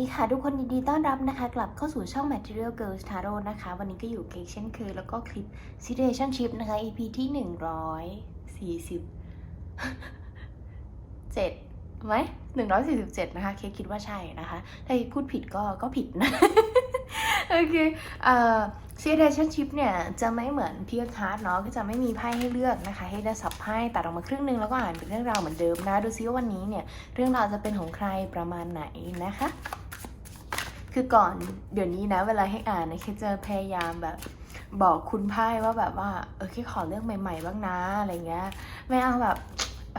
ดีค่ะทุกคนยินดีต้อนรับนะคะ กลับเข้าสู่ช่อง Material Girls Tarot นะคะ วันนี้ก็อยู่เค้กเช่นเคยแล้วก็คลิป Situationship นะคะ EP ที่ 147ไหม147 นะคะ เค้กคิดว่าใช่นะคะ ถ้าพูดผิดก็ก็ผิดนะ โอเค เอ่อ Situationship เนี่ยจะไม่เหมือนพีคาร์ดเนาะก็จะไม่มีไพ่ให้เลือกนะคะ ให้ได้สับไพ่ตัดออกมาครึ่งหนึงแล้วก็อ่านเป็นเรื่องราวเหมือนเดิมนะ ดูซิว่าวันนี้เนี่ยเรื่องราวจะเป็นของใครประมาณไหนนะคะ คือก่อนเดี๋ยวนี้นะเวลาให้อ่านนี่ยเคจะพยายามแบบบอกคุณไพ่ว่าแบบว่าเออแค่ขอเรื่องใหม่ ๆ บ้างนะอะไรเงี้ย ไม่เอาแบบ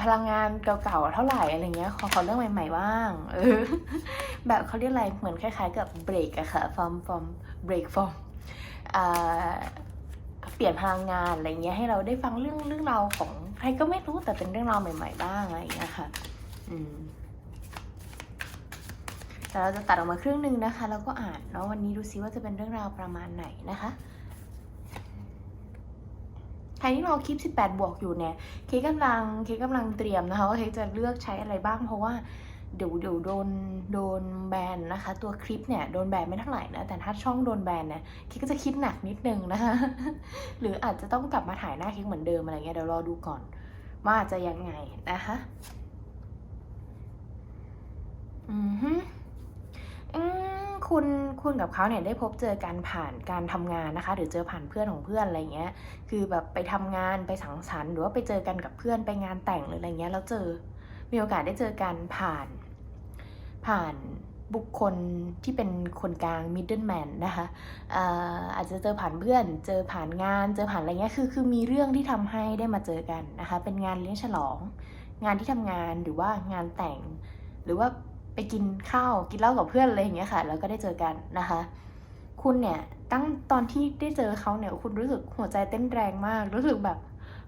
พลังงานเก่าๆเท่าไหร่อะไรเงี้ยขอขอเรื่องใหม่ ๆ บ้าง เออ แบบเขาเรียกอะไรเหมือนคล้าย ๆ กับเบรกอะค่ะ from from break from อ่าเปลี่ยนพลังงานอะไรเงี้ยให้เราได้ฟังเรื่องเรื่องราวของใครก็ไม่รู้แต่เป็นเรื่องราวใหม่ ๆ บ้างอะไรเงี้ยค่ะ อืม แต่เราจะตัดออกมาครึ่งหนึ่งนะคะ แล้วก็อ่านเนาะวันนี้ดูซิว่าจะเป็นเรื่องราวประมาณไหนนะคะใครที่รอคลิป 18 บวกอยู่เนี่ย เค้กกำลังเค้กกำลังเตรียมนะคะว่าเค้กจะเลือกใช้อะไรบ้าง เพราะว่าเดี๋ยวเดี๋ยวโดนโดนแบนนะคะ ตัวคลิปเนี่ยโดนแบนไม่เท่าไหร่นะ แต่ถ้าช่องโดนแบนเนี่ยเค้กก็จะคิดหนักนิดนึงนะคะ หรืออาจจะต้องกลับมาถ่ายหน้าเค้กเหมือนเดิมอะไรเงี้ยเดี๋ยวรอดูก่อนว่าจะยังไงนะคะ อือฮึ คุณคุณกับเขาเนี่ยได้พบเจอกันผ่านการทำงานนะคะ หรือเจอผ่านเพื่อนของเพื่อนอะไรเงี้ย คือแบบไปทำงานไปสังสรรค์หรือว่าไปเจอกันกับเพื่อนไปงานแต่งหรืออะไรเงี้ยแล้วเจอมีโอกาสได้เจอกันผ่าน ผ่านบุคคลที่เป็นคนกลาง middleman นะคะอาอาจจะเจอผ่านเพื่อน เจอผ่านงาน เจอผ่านอะไรเงี้ย คือคือมีเรื่องที่ทำให้ได้มาเจอกันนะคะ เป็นงานเลี้ยงฉลอง งานที่ทำงานหรือว่างานแต่ง หรือว่า ไปกินข้าวกินเหล้ากับเพื่อนอะไรอย่างเงี้ยค่ะ แล้วก็ได้เจอกันนะคะ คุณเนี่ยตั้งตอนที่ได้เจอเขาเนี่ยคุณรู้สึกหัวใจเต้นแรงมาก รู้สึกแบบ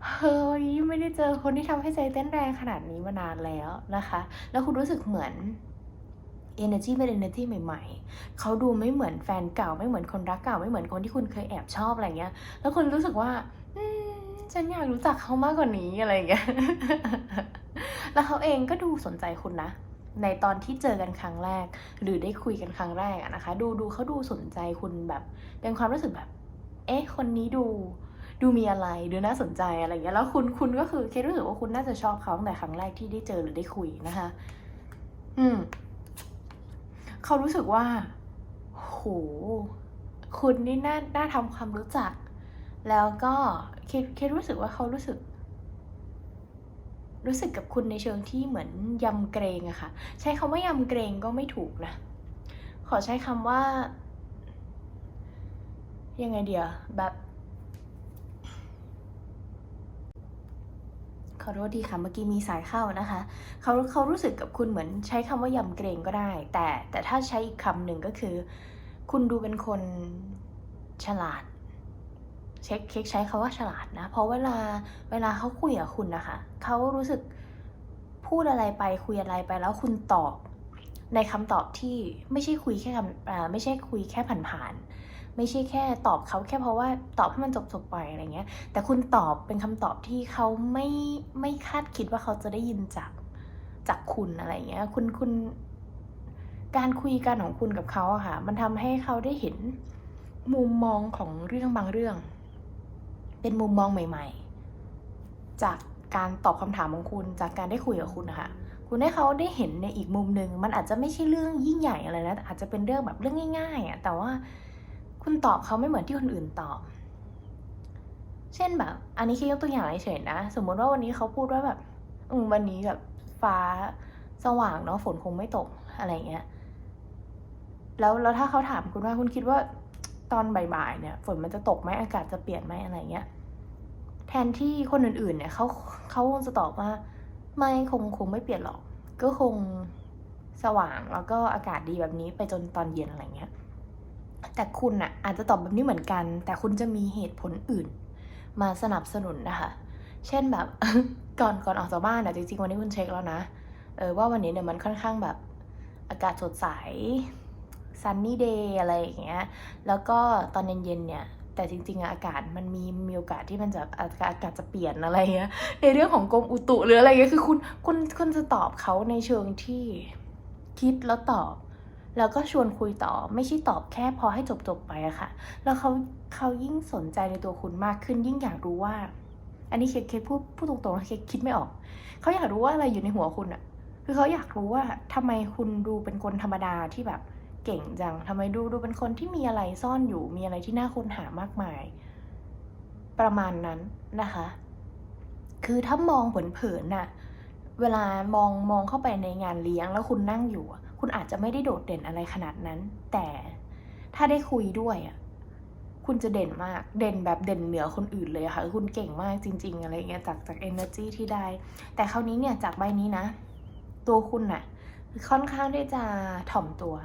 เฮ้ยไม่ได้เจอคนที่ทำให้ใจเต้นแรงขนาดนี้มานานแล้วนะคะ แล้วคุณรู้สึกเหมือน energy เป็น energy ใหม่ ๆ เขาดูไม่เหมือนแฟนเก่าไม่เหมือนคนรักเก่าไม่เหมือนคนที่คุณเคยแอบชอบอะไรเงี้ย แล้วคุณรู้สึกว่าอฉันอยากรู้จักเขามากกว่านี้อะไรเงี้ย แล้วเขาเองก็ดูสนใจคุณนะ ในตอนที่เจอกันครั้งแรก หรือได้คุยกันครั้งแรกอะนะคะ ดูดูเขาดูสนใจคุณแบบ เป็นความรู้สึกแบบ เอ๊ะ คนนี้ดู ดูมีอะไรดูน่าสนใจอะไรอย่างเงี้ยแล้วคุณคุณก็คือเครู้สึกว่าคุณน่าจะชอบเขาตั้งแต่ครั้งแรกที่ได้เจอหรือได้คุยนะคะ อืมเขารู้สึกว่าโหคุณนี่น่าน่าทำความรู้จัก แล้วก็เคเครู้สึกว่าเขารู้สึก รู้สึกกับคุณในเชิงที่เหมือนยำเกรงอะค่ะ ใช้คำว่ายำเกรงก็ไม่ถูกนะ ขอใช้คำว่า ยังไงเดียวแบบ ขอโทษทีค่ะ เมื่อกี้มีสายเข้านะคะ เขาเขารู้สึกกับคุณเหมือนใช้คำว่ายำเกรงก็ได้ แต่แต่ถ้าใช้อีกคำหนึ่งก็คือ คุณดูเป็นคนฉลาด เช็คเช็คใช้คาว่าฉลาดนะ เพราะเวลาเวลาเขาคุยกับคุณนะคะเขารู้สึกพูดอะไรไปคุยอะไรไปแล้วคุณตอบ ในคำตอบที่ไม่ใช่คุยแค่คำไม่ใช่คุยแค่ผ่านๆไม่ใช่แค่ตอบเขาแค่เพราะว่าตอบให้มันจบๆไปอะไรเงี้ย แต่คุณตอบเป็นคำตอบที่เขาไม่ไม่คาดคิดว่าเขาจะได้ยินจากจากคุณอะไรเงี้ย คุณคุณการคุยกันของคุณกับเขาอะค่ะ มันทำให้เขาได้เห็นมุมมองของเรื่องบางเรื่อง เป็นมุมมองใหม่ ๆ จากการตอบคำถามของคุณ จากการได้คุยกับคุณนะคะ คุณให้เขาได้เห็นในอีกมุมหนึ่งมันอาจจะไม่ใช่เรื่องยิ่งใหญ่อะไรนะแต่อาจจะเป็นเรื่องแบบเรื่องง่ายๆอะแต่ว่าคุณตอบเขาไม่เหมือนที่คนอื่นตอบ เช่นแบบ อันนี้แค่ยกตัวอย่างเฉยๆนะ สมมติว่าวันนี้เขาพูดว่าแบบอืมวันนี้แบบฟ้าสว่างเนาะฝนคงไม่ตกอะไรเงี้ย แล้วแล้วถ้าเขาถามคุณว่าคุณคิดว่าตอนบ่ายๆเนี่ย ฝนมันจะตกไหมอากาศจะเปลี่ยนไหมอะไรเงี้ย แทนที่คนอื่นๆเนี่ยเขาเขาคงจะตอบว่า ไม่คงคงไม่เปลี่ยนหรอก ก็คงสว่างแล้วก็อากาศดีแบบนี้ไปจนตอนเย็นอะไรเงี้ย แต่คุณอะอาจจะตอบแบบนี้เหมือนกัน แต่คุณจะมีเหตุผลอื่น มาสนับสนุนนะคะ เช่นแบบก่อนก่อนออกจากบ้านอะจริงๆวันนี้คุณเช็คแล้วนะเออว่าวันนี้เนี่ยมันค่อนข้างแบบอากาศสดใสซันนี่เดย์อะไรอย่างเงี้ย แล้วก็ตอนเย็นๆเนี่ย แต่จริงๆอะอากาศมันมีมีโอกาสที่มันจะอากาศอากาศจะเปลี่ยนอะไรเงี้ยในเรื่องของกรมอุตุหรืออะไรเงี้ยคือคุณคุณคุณจะตอบเขาในเชิงที่คิดแล้วตอบ แล้วก็ชวนคุยต่อไม่ใช่ตอบแค่พอให้จบๆไปอะค่ะ แล้วเขาเขายิ่งสนใจในตัวคุณมากขึ้น ยิ่งอยากรู้ว่า อันนี้เคเคพูดพูดตรงๆนะเคคิดไม่ออกเขาอยากรู้ว่าอะไรอยู่ในหัวคุณอะคือเขาอยากรู้ว่าทำไมคุณดูเป็นคนธรรมดาที่แบบ เก่งจังทำไมดูดูเป็นคนที่มีอะไรซ่อนอยู่ มีอะไรที่น่าค้นหามากมาย ประมาณนั้นนะคะ คือถ้ามองเผินๆน่ะ เวลามองมองเข้าไปในงานเลี้ยงแล้วคุณนั่งอยู่ คุณอาจจะไม่ได้โดดเด่นอะไรขนาดนั้น แต่ถ้าได้คุยด้วยอะคุณจะเด่นมาก เด่นแบบเด่นเหนือคนอื่นเลยค่ะ คุณเก่งมากจริง ๆ อะไรเงี้ย จากจาก energy ที่ได้ แต่คราวนี้เนี่ยจากใบนี้นะ ตัวคุณน่ะ ค่อนข้างที่จะถ่อมตัว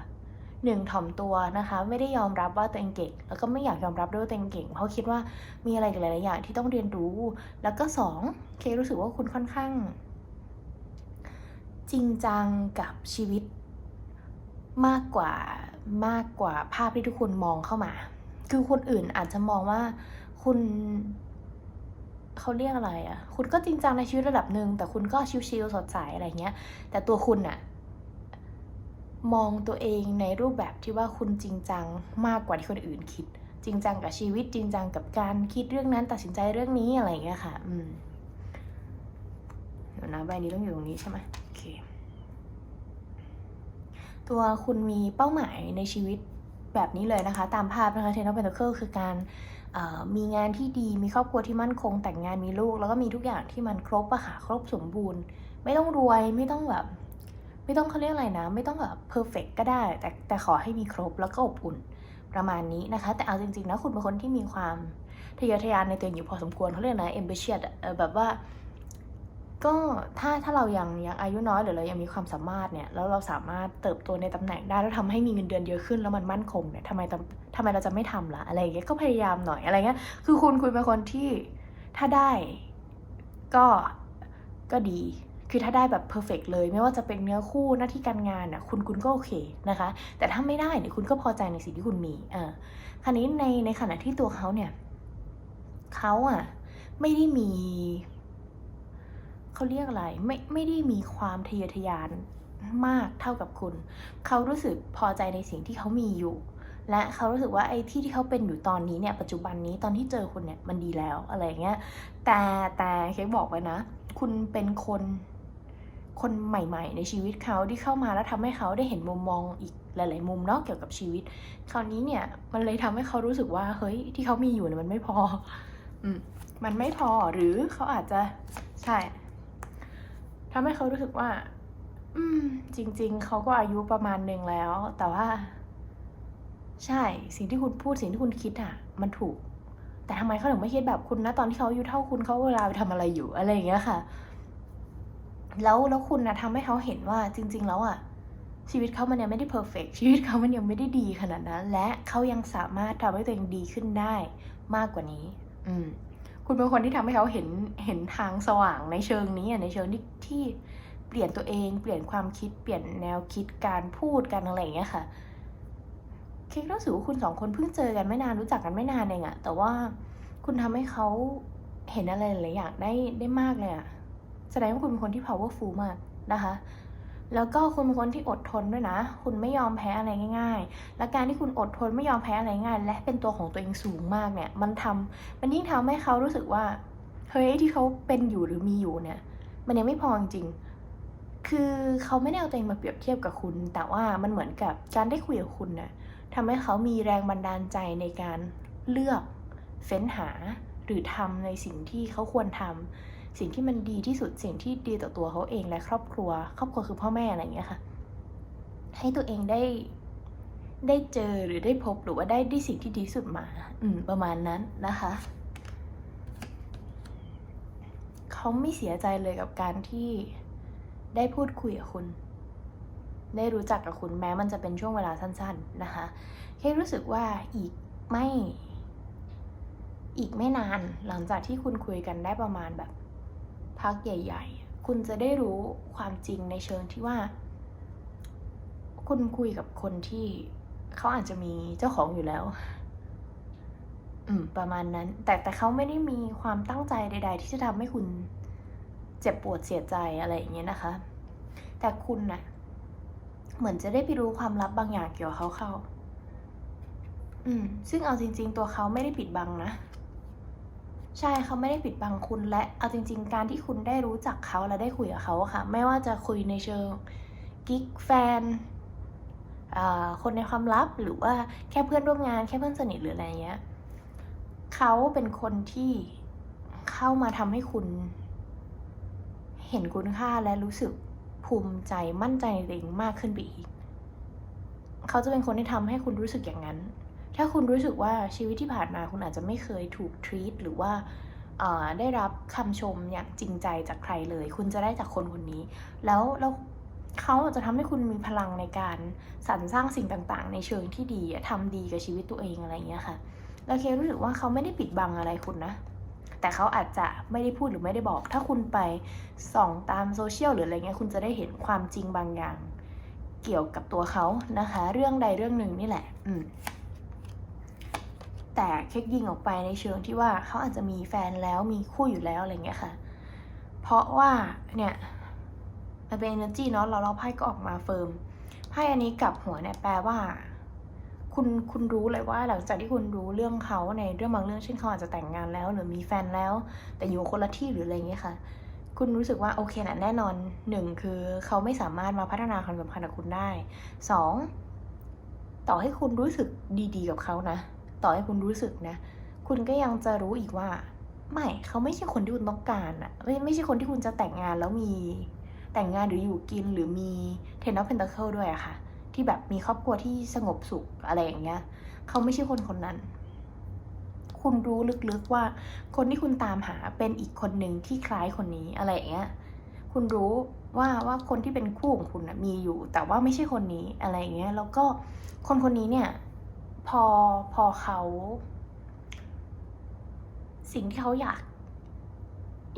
หนึ่งถ่อมตัวนะคะ ไม่ได้ยอมรับว่าตัวเองเก่ง แล้วก็ไม่อยากยอมรับด้วยตัวเองเก่ง เพราะคิดว่ามีอะไรหลายๆอย่างที่ต้องเรียนรู้ แล้วก็สองเครู้สึกว่าคุณค่อนข้าง จริงจังกับชีวิต มากกว่ามากกว่าภาพที่ทุกคนมองเข้ามา คือคนอื่นอาจจะมองว่าคุณเขาเรียกอะไรอะ่ะ คุณก็จริงจังในชีวิตระดับหนึ่งแต่คุณก็ชิลๆสดใสอะไรเงี้ย แต่ตัวคุณอะ มองตัวเองในรูปแบบที่ว่าคุณจริงจังมากกว่าที่คนอื่นคิด จริงจังกับชีวิตจริงจังกับการคิดเรื่องนั้นตัดสินใจเรื่องนี้อะไรเงี้ยค่ะ อืมเดี๋ยวนะใบนี้ต้องอยู่ตรงนี้ใช่ไหมโอเค ตัวคุณมีเป้าหมายในชีวิตแบบนี้เลยนะคะ ตามภาพนะคะเทนอ f เพน t เคิลคือการมีงานที่ดีมีครอบครัวที่มั่นคงแต่งงานมีลูก แล้วก็มีทุกอย่างที่มันครบอะค่ะครบสมบูรณ์ ไม่ต้องรวยไม่ต้องแบบ ไม่ต้องเขาเรียกอะไรนะ ไม่ต้องแบบเพอร์เฟกก็ได้ แต่แต่ขอให้มีครบแล้วก็อบอุ่นประมาณนี้นะคะ แต่เอาจริงๆนะคุณเป็นคนที่มีความทะเยอทะยานในตัวเองอยู่พอสมควรเขาเรียกนะเอมเบเชียดแบบว่า ก็ถ้าถ้าเรายังยังอายุน้อยหรือเรายังมีความสามารถเนี่ยแล้วเราสามารถเติบโตในตำแหน่งได้แล้วทำให้มีเงินเดือนเยอะขึ้นแล้วมันมั่นคงเนี่ยทำไมทำไมเราจะไม่ทำล่ะอะไรอย่างเงี้ยก็พยายามหน่อยอะไรเงี้ยคือคุณคุณเป็นคนที่ถ้าได้ก็ก็ดี คือถ้าได้แบบเพอร์เฟกเลย ไม่ว่าจะเป็นเนื้อคู่หน้าที่การงานอะคุณคุณก็โอเคนะคะ แต่ถ้าไม่ได้เนี่ยคุณก็พอใจในสิ่งที่คุณมีอ่าคราวนี้ในในขณะที่ตัวเขาเนี่ยเขาอะไม่ได้มีเขาเรียกอะไรไม่ไม่ได้มีความทะเยอทะยานมากเท่ากับคุณ เขารู้สึกพอใจในสิ่งที่เขามีอยู่ และเขารู้สึกว่าไอ้ที่ที่เขาเป็นอยู่ตอนนี้เนี่ยปัจจุบันนี้ตอนที่เจอคุณเนี่ยมันดีแล้วอะไรเงี้ย แต่แต่เคบอกไว้นะ คุณเป็นคน คนใหม่ ๆ ในชีวิตเขาที่เข้ามาแล้วทำให้เขาได้เห็นมุมมองอีกหลาย ๆ มุมเนาะเกี่ยวกับชีวิต คราวนี้เนี่ยมันเลยทำให้เขารู้สึกว่าเฮ้ยที่เขามีอยู่เนี่ยมันไม่พอ อืมมันไม่พอหรือเขาอาจจะใช่ทำให้เขารู้สึกว่า อืม จริง ๆ เขาก็อายุประมาณหนึ่งแล้ว แต่ว่า ใช่ สิ่งที่คุณพูดสิ่งที่คุณคิดอะ มันถูก แต่ทำไมเขาถึงไม่คิดแบบคุณนะตอนที่เขาอายุเท่าคุณเขาเวลาไปทำอะไรอยู่อะไรอย่างเงี้ยค่ะ แล้วแล้วคุณนะทำให้เขาเห็นว่าจริง ๆ แล้วอะชีวิตเขามันยังไม่ได้เพอร์เฟกชีวิตเขามันยังไม่ได้ดีขนาดนั้น และเขายังสามารถทำให้ตัวเองดีขึ้นได้มากกว่านี้ อืมคุณเป็นคนที่ทำให้เขาเห็นเห็นทางสว่างในเชิงนี้อะในเชิงที่ที่เปลี่ยนตัวเองเปลี่ยนความคิดเปลี่ยนแนวคิดการพูดกันอะไรอย่างเงี้ยค่ะ เค้กรู้สึกว่าคุณสองคนเพิ่งเจอกันไม่นานรู้จักกันไม่นานเองอะแต่ว่าคุณทำให้เขาเห็นอะไรหลายอย่างได้ได้มากเลยอะ แสดงว่าคุณเป็นคนที่ powerful มากนะคะ แล้วก็คุณเป็นคนที่อดทนด้วยนะ คุณไม่ยอมแพ้อะไรง่าย ๆ และการที่คุณอดทนไม่ยอมแพ้อะไรง่าย และเป็นตัวของตัวเองสูงมากเนี่ย มันทำมันยิ่งทำให้เขารู้สึกว่า เฮ้ยที่เขาเป็นอยู่หรือมีอยู่เนี่ย มันยังไม่พอจริงคือเขาไม่ได้เอาตัวเองมาเปรียบเทียบกับคุณ แต่ว่ามันเหมือนกับการได้คุยกับคุณน่ะทำให้เขามีแรงบันดาลใจในการเลือกเฟ้นหาหรือทำในสิ่งที่เขาควรทำ สิ่งที่มันดีที่สุดสิ่งที่ดีต่อตัวเขาเองและครอบครัว ครอบครัวคือพ่อแม่อะไรอย่างเงี้ยค่ะ ให้ตัวเองได้ได้เจอหรือได้พบหรือว่าได้ได้สิ่งที่ดีสุดมา อืม ประมาณนั้นนะคะเขาไม่เสียใจเลยกับการที่ได้พูดคุยกับคุณ ได้รู้จักกับคุณแม้มันจะเป็นช่วงเวลาสั้น ๆนะคะแค่รู้สึกว่าอีกไม่ อีกไม่นานหลังจากที่คุณคุยกันได้ประมาณแบบ พักใหญ่ ๆ คุณจะได้รู้ความจริงในเชิงที่ว่า คุณคุยกับคนที่เขาอาจจะมีเจ้าของอยู่แล้ว อืม ประมาณนั้น แต่แต่เขาไม่ได้มีความตั้งใจใด ๆ ที่จะทำให้คุณเจ็บปวดเสียใจอะไรอย่างเงี้ยนะคะ แต่คุณน่ะ เหมือนจะได้ไปรู้ความลับบางอย่างเกี่ยวกับเขาเข้า อืม ซึ่งเอาจริง ๆ ตัวเขาไม่ได้ปิดบังนะ ใช่เขาไม่ได้ปิดบังคุณและเอาจริง ๆ การที่คุณได้รู้จักเขาและได้คุยกับเขาค่ะ ไม่ว่าจะคุยในเชิงกิ๊กแฟนคนในความลับหรือว่าแค่เพื่อนร่วมงานแค่เพื่อนสนิทหรืออะไรเงี้ยเขาเป็นคนที่เข้ามาทำให้คุณ เห็นคุณค่าและรู้สึกภูมิใจมั่นใจในตัวเองมากขึ้นไปอีก เขาจะเป็นคนที่ทำให้คุณรู้สึกอย่างนั้น ถ้าคุณรู้สึกว่าชีวิตที่ผ่านมาคุณอาจจะไม่เคยถูกทรีตหรือว่าได้รับคำชมอย่างจริงใจจากใครเลย คุณจะได้จากคนคนนี้ แล้วแล้วเขาจะทำให้คุณมีพลังในการสรรสร้างสิ่งต่างๆ ในเชิงที่ดีอะทำดีกับชีวิตตัวเองอะไรอย่างเงี้ยค่ะแล้วเครู้สึกว่าเขาไม่ได้ปิดบังอะไรคุณนะ แต่เขาอาจจะไม่ได้พูดหรือไม่ได้บอก ถ้าคุณไปส่องตามโซเชียลหรืออะไรเงี้ยคุณจะได้เห็นความจริงบางอย่าง เกี่ยวกับตัวเขานะคะ เรื่องใดเรื่องหนึ่งนี่แหละ อืม แต่เค้กยิงออกไปในเชิงที่ว่าเขาอาจจะมีแฟนแล้วมีคู่อยู่แล้วอะไรเงี้ยค่ะ เพราะว่าเนี่ยมันเป็น energy เนาะเราเราไพ่ก็ออกมาเฟิร์มไพ่อันนี้กลับหัวเนี่ยแปลว่า คุณคุณรู้เลยว่าหลังจากที่คุณรู้เรื่องเขาในเรื่องบางเรื่องเช่นเขาอาจจะแต่งงานแล้ว หรือมีแฟนแล้ว แต่อยู่คนละที่หรืออะไรเงี้ยค่ะ คุณรู้สึกว่าโอเคนะแน่นอนหนึ่งคือเขาไม่สามารถมาพัฒนาความสัมพันธ์กับคุณได้สองต่อให้คุณรู้สึกดีๆ กับเขานะ ต่อให้คุณรู้สึกนะ คุณก็ยังจะรู้อีกว่า ไม่เขาไม่ใช่คนที่คุณต้องการอะไม่ไม่ใช่คนที่คุณจะแต่งงานแล้วมีแต่งงานหรืออยู่กินหรือมีเทนนอฟเพนตาเคิลด้วยอะค่ะ ที่แบบมีครอบครัวที่สงบสุขอะไรอย่างเงี้ยเขาไม่ใช่คนคนนั้น คุณรู้ลึกๆว่าคนที่คุณตามหาเป็นอีกคนหนึ่งที่คล้ายคนนี้อะไรอย่างเงี้ยคุณรู้ว่าว่าคนที่เป็นคู่ของคุณนะมีอยู่ แต่ว่าไม่ใช่คนนี้อะไรอย่างเงี้ยแล้วก็คนคนนี้เนี่ย พอพอเขา สิ่งที่เขาอยาก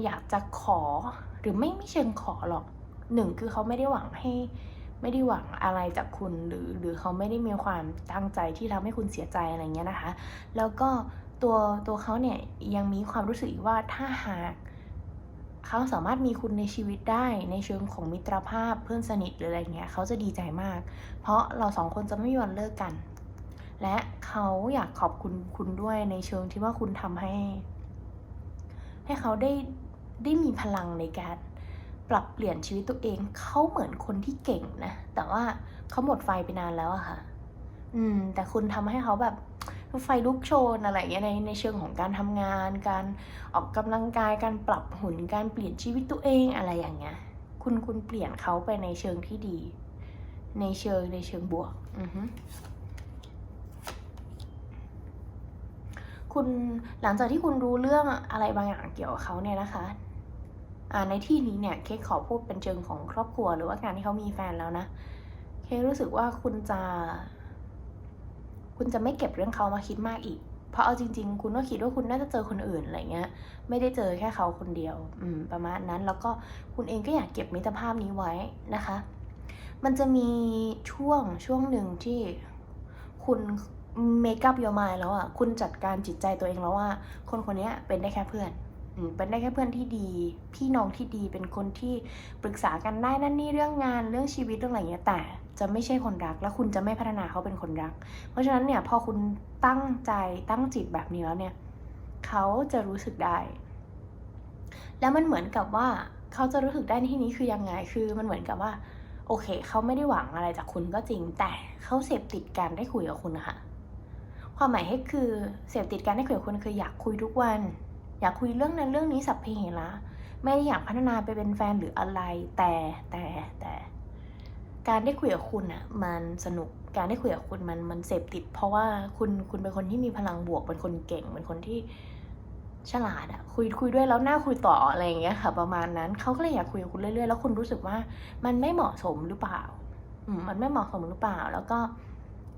อยากจะขอหรือไม่ไม่เชิงขอหรอกหนึ่งคือเขาไม่ได้หวังให้ ไม่ได้หวังอะไรจากคุณหรือ หรือเขาไม่ได้มีความตั้งใจที่ทำให้คุณเสียใจอะไรเงี้ยนะคะ แล้วก็ตัวตัวเขาเนี่ยยังมีความรู้สึกอีกว่าถ้าหากเขาสามารถมีคุณในชีวิตได้ในเชิงของมิตรภาพเพื่อนสนิทหรืออะไรเงี้ยเขาจะดีใจมาก เพราะเราสองคนจะไม่มีวันเลิกกัน และเขาอยากขอบคุณคุณด้วยในเชิงที่ว่าคุณทำให้ ให้เขาได้ได้มีพลังในการปรับเปลี่ยนชีวิตตัวเอง เขาเหมือนคนที่เก่งนะ แต่ว่าเขาหมดไฟไปนานแล้วอะค่ะ อืม แต่คุณทำให้เขาแบบไฟลุกโชนอะไรอย่างเงี้ยในในเชิงของการทำงาน การออกกำลังกาย การปรับหุ่น การเปลี่ยนชีวิตตัวเองอะไรอย่างเงี้ย คุณคุณเปลี่ยนเขาไปในเชิงที่ดี ในเชิงในเชิงบวก อือฮึ คุณหลังจากที่คุณรู้เรื่องอะไรบางอย่างเกี่ยวกับเขาเนี่ยนะคะอ่าในที่นี้เนี่ยเค้กขอพูดเป็นเชิงของครอบครัวหรือว่าการที่เขามีแฟนแล้วนะเค้กรู้สึกว่าคุณจะ คุณจะไม่เก็บเรื่องเขามาคิดมากอีก เพราะเอาจริง ๆ คุณก็คิดว่าคุณน่าจะเจอคนอื่นอะไรเงี้ย ไม่ได้เจอแค่เขาคนเดียว อืม ประมาณนั้นแล้วก็คุณเองก็อยากเก็บมิตรภาพนี้ไว้นะคะ มันจะมีช่วงช่วงหนึ่งที่คุณ เมคอัพ your mind แล้วอะ คุณจัดการจิตใจตัวเองแล้วว่า คนคนนี้เป็นได้แค่เพื่อน เป็นได้แค่เพื่อนที่ดี พี่น้องที่ดี เป็นคนที่ปรึกษากันได้นั่นนี่เรื่องงาน เรื่องชีวิตเรื่องอะไรเงี้ย แต่จะไม่ใช่คนรัก แล้วคุณจะไม่พัฒนาเขาเป็นคนรัก เพราะฉะนั้นเนี่ยพอคุณตั้งใจตั้งจิตแบบนี้แล้วเนี่ย เขาจะรู้สึกได้ แล้วมันเหมือนกับว่าเขาจะรู้สึกได้ในที่นี้คือยังไง คือมันเหมือนกับว่า โอเค เขาไม่ได้หวังอะไรจากคุณก็จริง แต่เขาเสพติดการได้คุยกับคุณนะคะ ความหมายให้คือเสพติดการได้คุยกับคุณคืออยากคุยทุกวัน อยากคุยเรื่องนั้นเรื่องนี้สัพเพเหระไม่ได้อยากพัฒนาไปเป็นแฟนหรืออะไรแต่แต่แต่การได้คุยกับคุณอะมันสนุกการได้คุยกับคุณมันมันเสพติด เพราะว่าคุณคุณเป็นคนที่มีพลังบวกเป็นคนเก่งเป็นคนที่ฉลาดอะคุยคุยด้วยแล้วน่าคุยต่ออะไรอย่างเงี้ยค่ะ ประมาณนั้นเขาก็เลยอยากคุยกับคุณเรื่อยๆ แล้วคุณรู้สึกว่ามันไม่เหมาะสมหรือเปล่าอืมมันไม่เหมาะสมหรือเปล่า แล้วก็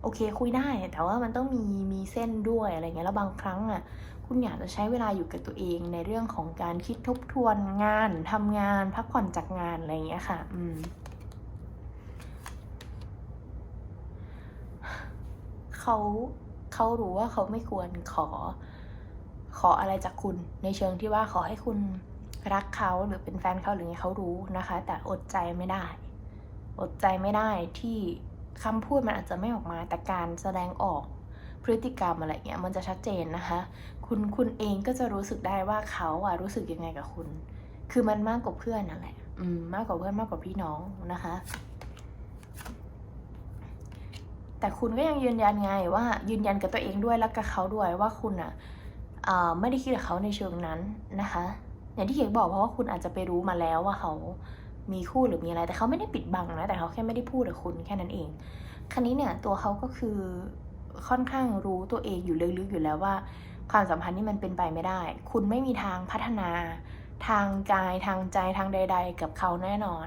โอเคคุยได้ แต่ว่ามันต้องมีมีเส้นด้วยอะไรเงี้ยแล้วบางครั้งอะคุณอยากจะใช้เวลาอยู่กับตัวเองในเรื่องของการคิดทบทวนงานทำงานพักผ่อนจากงานอะไรเงี้ยค่ะ อืมเขาเขารู้ว่าเขาไม่ควรขอ ขออะไรจากคุณ ในเชิงที่ว่าขอให้คุณรักเขาหรือเป็นแฟนเขาหรือไงเขารู้นะคะ แต่อดใจไม่ได้ อดใจไม่ได้ที่ คำพูดมันอาจจะไม่ออกมาแต่การแสดงออกพฤติกรรมอะไรเงี้ยมันจะชัดเจนนะคะ คุณคุณเองก็จะรู้สึกได้ว่าเขาอะรู้สึกยังไงกับคุณ คือมันมากกว่าเพื่อนนั่นแหละอืมมากกว่าเพื่อนมากกว่าพี่น้องนะคะ แต่คุณก็ยังยืนยันไงว่ายืนยันกับตัวเองด้วยและกับเขาด้วยว่าคุณอะอ่าไม่ได้คิดกับเขาในเชิงนั้นนะคะ อย่างที่เขียบอกเพราะว่าคุณอาจจะไปรู้มาแล้วว่าเขา มีคู่หรือมีอะไร แต่เขาไม่ได้ปิดบังนะ แต่เขาแค่ไม่ได้พูดกับคุณแค่นั้นเองครั้นี้เนี่ยตัวเขาก็คือค่อนข้างรู้ตัวเองอยู่ลึกๆอยู่แล้วว่า ความสัมพันธ์นี่มันเป็นไปไม่ได้ คุณไม่มีทางพัฒนา ทางกายทางใจทางใด ๆ กับเขาแน่นอน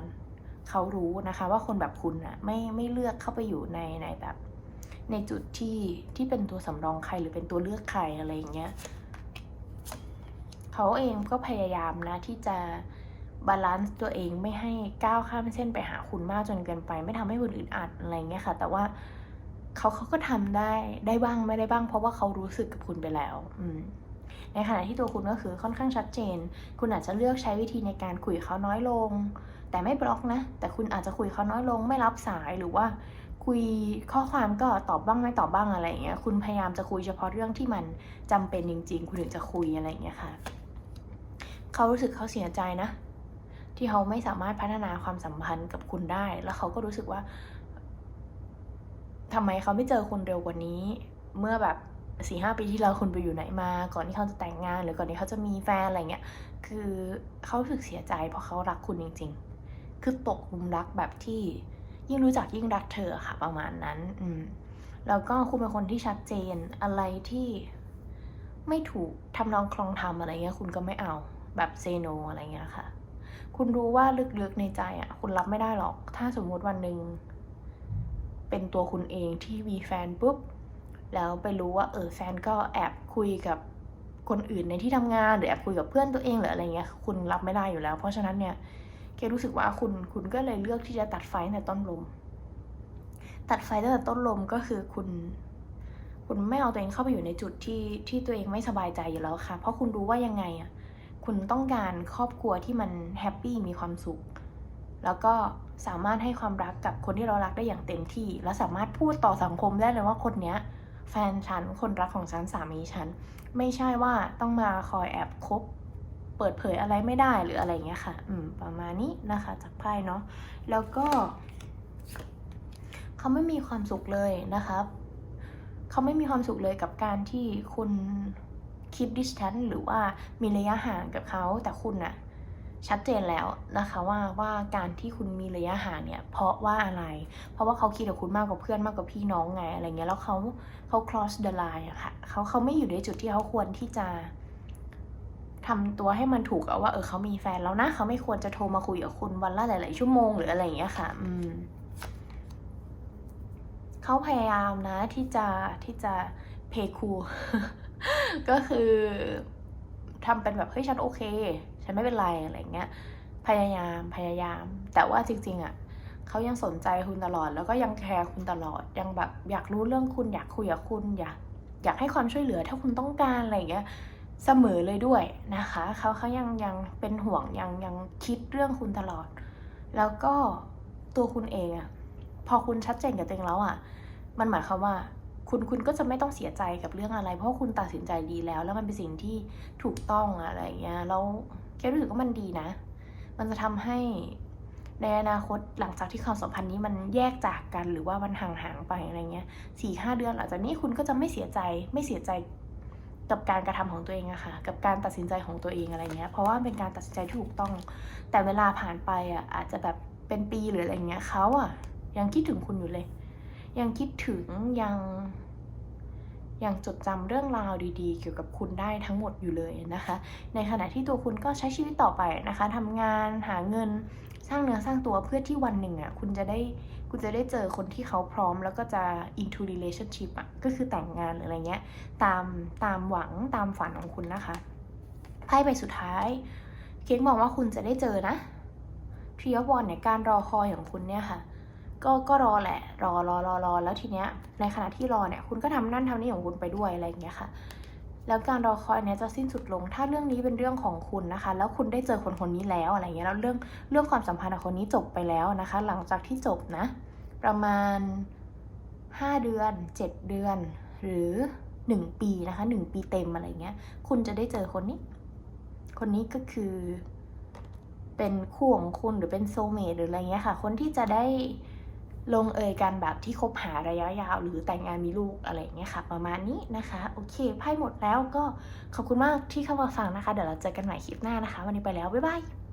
เขารู้นะคะว่าคนแบบคุณอะไม่ไม่เลือกเข้าไปอยู่ในในแบบ ในจุดที่ที่เป็นตัวสำรองใครหรือเป็นตัวเลือกใครอะไรอย่างเงี้ยเขาเองก็พยายามนะที่จะ บาลานซ์ตัวเองไม่ให้ก้าวข้ามเส้นไปหาคุณมากจนเกินไป ไม่ทำให้คนอื่นอัดอะไรเงี้ยค่ะ แต่ว่าเขาเขาก็ทำได้ได้บ้างไม่ได้บ้าง เพราะว่าเขารู้สึกกับคุณไปแล้ว อืมในขณะที่ตัวคุณก็คือค่อนข้างชัดเจน คุณอาจจะเลือกใช้วิธีในการคุยเขาน้อยลง แต่ไม่บล็อกนะ แต่คุณอาจจะคุยเขาน้อยลง ไม่รับสายหรือว่า คุยข้อความก็ตอบบ้างไม่ตอบบ้างอะไรอย่างเงี้ย คุณพยายามจะคุยเฉพาะเรื่องที่มันจำเป็นจริง ๆ คุณถึงจะคุยอะไรอย่างเงี้ยค่ะ เขารู้สึกเขาเสียใจนะ ที่เขาไม่สามารถพัฒนาความสัมพันธ์กับคุณได้ แล้วเขาก็รู้สึกว่าทำไมเขาไม่เจอคุณเร็วกว่านี้ เมื่อแบบสี่ห้าปีที่แล้วคุณไปอยู่ไหนมา ก่อนที่เขาจะแต่งงาน หรือก่อนที่เขาจะมีแฟนอะไรเงี้ย คือเขารู้สึกเสียใจเพราะเขารักคุณจริง ๆ คือตกหลุมรักแบบที่ยิ่งรู้จักยิ่งรักเธอค่ะ ประมาณนั้น อืม แล้วก็คุณเป็นคนที่ชัดเจนอะไรที่ไม่ถูกทำนองคลองทำอะไรเงี้ย คุณก็ไม่เอาแบบเซโนอะไรเงี้ยค่ะ คุณรู้ว่าลึกๆในใจอะ คุณรับไม่ได้หรอก ถ้าสมมุติวันหนึ่งเป็นตัวคุณเองที่มีแฟนปุ๊บ แล้วไปรู้ว่าเออแฟนก็แอบคุยกับคนอื่นในที่ทำงานหรือแอบคุยกับเพื่อนตัวเองหรืออะไรเงี้ย คุณรับไม่ได้อยู่แล้ว เพราะฉะนั้นเนี่ยเกรู้สึกว่าคุณคุณก็เลยเลือกที่จะตัดไฟในต้นลม ตัดไฟตั้งแต่ต้นลมก็คือคุณ คุณไม่เอาตัวเองเข้าไปอยู่ในจุดที่ที่ตัวเองไม่สบายใจอยู่แล้วค่ะ เพราะคุณรู้ว่ายังไงอะ คุณต้องการครอบครัวที่มันแฮปปี้มีความสุข แล้วก็สามารถให้ความรักกับคนที่เรารักได้อย่างเต็มที่ และสามารถพูดต่อสังคมได้เลยว่าคนเนี้ยแฟนฉันคนรักของฉันสามีฉัน ไม่ใช่ว่าต้องมาคอยแอบคบ เปิดเผยอะไรไม่ได้หรืออะไรเงี้ยค่ะ อืม ประมาณนี้นะคะ จากไพ่เนาะแล้วก็เขาไม่มีความสุขเลยนะครับเขาไม่มีความสุขเลยกับการที่คุณ คีปดิส a n นหรือว่ามีระยะห่างกับเขา แต่คุณน่ะชัดเจนแล้วนะคะว่าว่าการที่คุณมีระยะห่างเนี่ย เพราะว่าอะไร เพราะว่าเขาคิดกับคุณมากกว่าเพื่อนมากกว่าพี่น้องไงอะไรเงี้ยแล้วเขาเขา cross the line อะค่ะเขาเขาไม่อยู่ในจุดที่เขาควรที่จะทำตัวให้มันถูกอะว่าเออเขามีแฟนแล้วนะเขาไม่ควรจะโทรมาคุยกับคุณวันละหลาย ๆ ชั่วโมงหรืออะไรอย่างเงี้ยค่ะ อืมเขาพยายามนะที่จะที่จะเพคู ก็คือทำเป็นแบบเฮ้ยฉันโอเค ฉันไม่เป็นไรอะไรเงี้ย พยายามพยายาม แต่ว่าจริง ๆอะเขายังสนใจคุณตลอด แล้วก็ยังแคร์คุณตลอด ยังแบบอยากรู้เรื่องคุณอยากคุยกับคุณอยากอยากให้ความช่วยเหลือถ้าคุณต้องการอะไรเงี้ยเสมอเลยด้วยนะคะเขาเขายังยังเป็นห่วงยังยังคิดเรื่องคุณตลอด แล้วก็ตัวคุณเองอะพอคุณชัดเจนกับตัวเองแล้วอะมันหมายความว่า คุณคุณก็จะไม่ต้องเสียใจกับเรื่องอะไร เพราะคุณตัดสินใจดีแล้ว แล้วมันเป็นสิ่งที่ถูกต้องอะไรเงี้ยแล้วแกรู้สึกว่ามันดีนะ มันจะทำให้ในอนาคตหลังจากที่ความสัมพันธ์นี้มันแยกจากกันหรือว่ามันห่างๆไปอะไรเงี้ยสี่ห้าเดือนหลังจากนี้คุณก็จะไม่เสียใจไม่เสียใจกับการกระทำของตัวเองอะค่ะ กับการตัดสินใจของตัวเองอะไรเงี้ย เพราะว่าเป็นการตัดสินใจที่ถูกต้อง แต่เวลาผ่านไปอะอาจจะแบบเป็นปีหรืออะไรเงี้ยเขาอะยังคิดถึงคุณอยู่เลย ยังคิดถึงยังยังจดจำเรื่องราวดีๆ เกี่ยวกับคุณได้ทั้งหมดอยู่เลยนะคะ ในขณะที่ตัวคุณก็ใช้ชีวิตต่อไปนะคะทำงานหาเงินสร้างเนื้อสร้างตัวเพื่อที่วันหนึ่งอะคุณจะได้คุณจะได้เจอคนที่เขาพร้อมแล้วก็จะ into relationship อะก็คือแต่งงานหรืออะไรเงี้ยตามตามหวังตามฝันของคุณนะคะไพ่ใบสุดท้าย เค้กบอกว่าคุณจะได้เจอนะทรีอวอนเนี่ยการรอคอยของคุณเนี่ยค่ะ ก็ก็รอแหละรอรอรอรอแล้วทีเนี้ยในขณะที่รอเนี่ยคุณก็ทำนั่นทำนี่ของคุณไปด้วยอะไรอย่างเงี้ยค่ะ แล้วการรอคอยเนี้ยจะสิ้นสุดลง ถ้าเรื่องนี้เป็นเรื่องของคุณนะคะ แล้วคุณได้เจอคนคนนี้แล้วอะไรเงี้ยแล้วเรื่องเรื่องความสัมพันธ์กับคนนี้จบไปแล้วนะคะ หลังจากที่จบนะ ประมาณ 5 เดือน 7 เดือน หรือ 1 ปีนะคะ 1 ปีเต็มอะไรเงี้ย คุณจะได้เจอคนนี้ คนนี้ก็คือ เป็นคู่ของคุณหรือเป็นโซเมทหรืออะไรเงี้ยค่ะ คนที่จะได้ ลงเอยกันแบบที่คบหาระยะยาว หรือแต่งงานมีลูกอะไรอย่างเงี้ยค่ะ ประมาณนี้นะคะ โอเคไพ่หมดแล้วก็ขอบคุณมากที่เข้ามาฟังนะคะ เดี๋ยวเราเจอกันใหม่คลิปหน้านะคะ วันนี้ไปแล้ว บ๊ายบาย